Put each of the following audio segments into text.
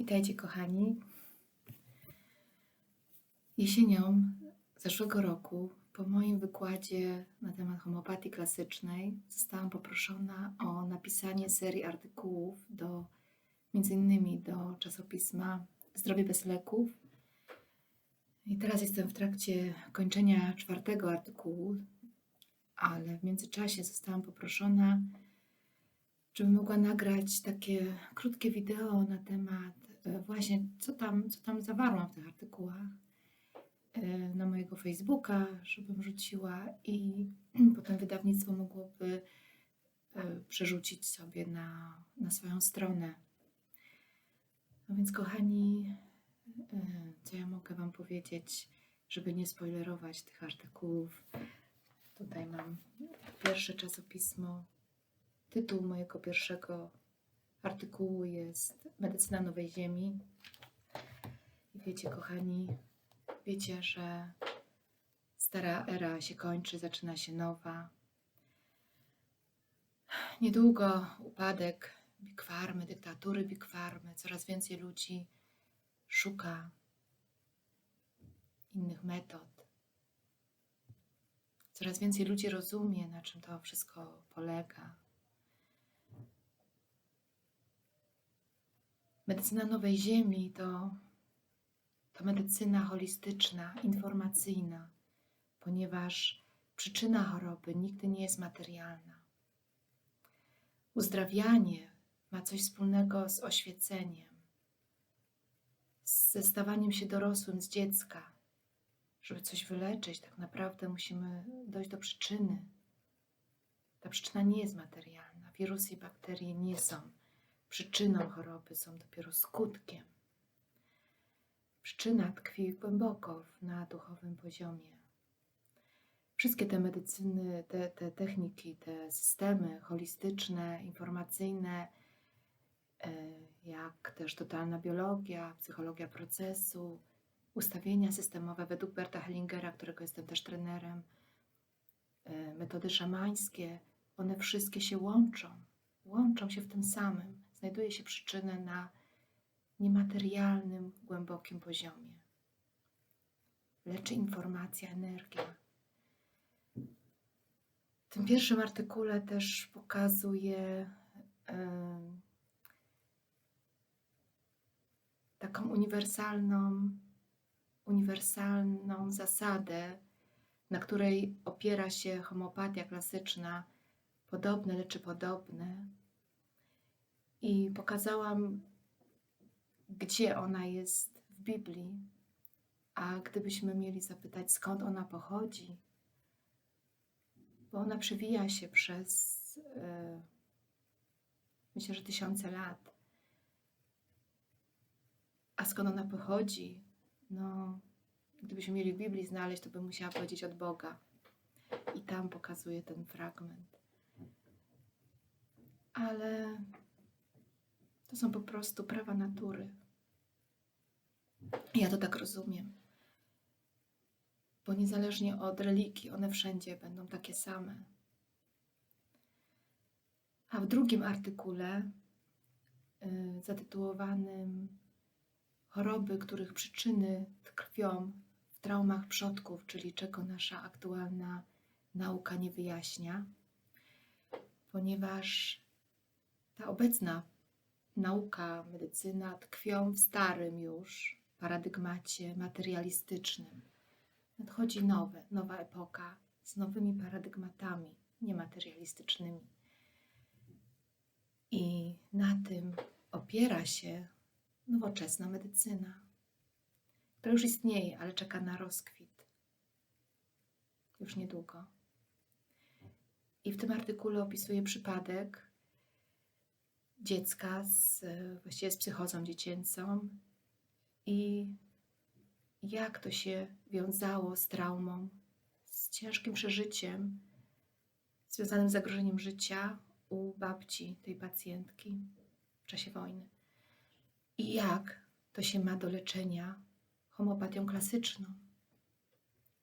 Witajcie, kochani. Jesienią zeszłego roku, po moim wykładzie na temat homeopatii klasycznej, zostałam poproszona o napisanie serii artykułów do, między innymi do czasopisma Zdrowie bez leków. I teraz jestem w trakcie kończenia czwartego artykułu, ale w międzyczasie zostałam poproszona, żebym mogła nagrać takie krótkie wideo na temat właśnie, co tam, co tam zawarłam w tych artykułach e, na mojego Facebooka, żebym wrzuciła i potem wydawnictwo mogłoby e, przerzucić sobie na, na swoją stronę. No więc kochani, e, co ja mogę Wam powiedzieć, żeby nie spoilerować tych artykułów. Tutaj mam pierwsze czasopismo. Tytuł mojego pierwszego artykułu jest Medycyna Nowej Ziemi. I wiecie, kochani, wiecie, że stara era się kończy, zaczyna się nowa. Niedługo upadek Big Farmy, dyktatury Big Farmy. Coraz więcej ludzi szuka innych metod. Coraz więcej ludzi rozumie, na czym to wszystko polega. Medycyna Nowej Ziemi to, to medycyna holistyczna, informacyjna, ponieważ przyczyna choroby nigdy nie jest materialna. Uzdrawianie ma coś wspólnego z oświeceniem, ze stawaniem się dorosłym z dziecka. Żeby coś wyleczyć, tak naprawdę musimy dojść do przyczyny. Ta przyczyna nie jest materialna. Wirusy i bakterie nie są przyczyną choroby, są dopiero skutkiem. Przyczyna tkwi głęboko na duchowym poziomie. Wszystkie te medycyny, te, te techniki, te systemy holistyczne, informacyjne, e, jak też totalna biologia, psychologia procesu, ustawienia systemowe według Berta Hellingera, którego jestem też trenerem, e, metody szamańskie, one wszystkie się łączą. Łączą się w tym samym. Znajduje się przyczynę na niematerialnym, głębokim poziomie. Leczy informacja, energia. W tym pierwszym artykule też pokazuję em, taką uniwersalną, uniwersalną zasadę, na której opiera się homeopatia klasyczna, podobne leczy podobne. I pokazałam, gdzie ona jest w Biblii. A gdybyśmy mieli zapytać, skąd ona pochodzi, bo ona przewija się przez, e, myślę, że tysiące lat. A skąd ona pochodzi? No, gdybyśmy mieli w Biblii znaleźć, to bym musiała powiedzieć od Boga. I tam pokazuje ten fragment. Ale to są po prostu prawa natury. Ja to tak rozumiem. Bo niezależnie od religii, one wszędzie będą takie same. A w drugim artykule, y, zatytułowanym Choroby, których przyczyny tkwią w traumach przodków, czyli czego nasza aktualna nauka nie wyjaśnia, ponieważ ta obecna nauka, medycyna tkwią w starym już paradygmacie materialistycznym. Nadchodzi nowe, nowa epoka z nowymi paradygmatami niematerialistycznymi. I na tym opiera się nowoczesna medycyna, która już istnieje, ale czeka na rozkwit. Już niedługo. I w tym artykule opisuję przypadek dziecka z, właściwie z psychozą dziecięcą i jak to się wiązało z traumą, z ciężkim przeżyciem związanym z zagrożeniem życia u babci tej pacjentki w czasie wojny. I jak to się ma do leczenia homopatią klasyczną.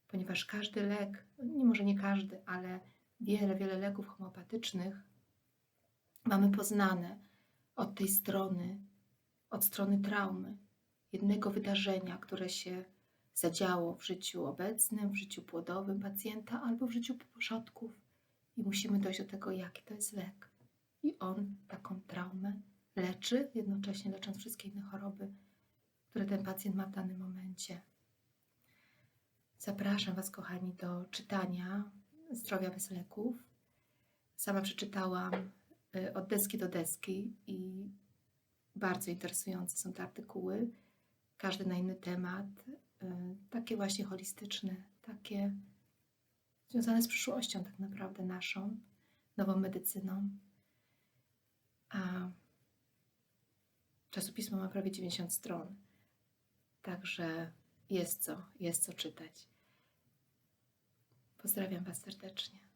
Ponieważ każdy lek, nie może nie każdy, ale wiele, wiele leków homopatycznych mamy poznane od tej strony od strony traumy, jednego wydarzenia, które się zadziało w życiu obecnym, w życiu płodowym pacjenta albo w życiu przodków. I musimy dojść do tego, jaki to jest lek. I on taką traumę leczy, jednocześnie lecząc wszystkie inne choroby, które ten pacjent ma w danym momencie. Zapraszam Was, kochani, do czytania Zdrowia bez leków. Sama przeczytałam od deski do deski i bardzo interesujące są te artykuły. Każdy na inny temat, y, takie właśnie holistyczne, takie związane z przyszłością, tak naprawdę naszą, nową medycyną. A czasopismo ma prawie 90 stron, także jest co, jest co czytać. Pozdrawiam Was serdecznie.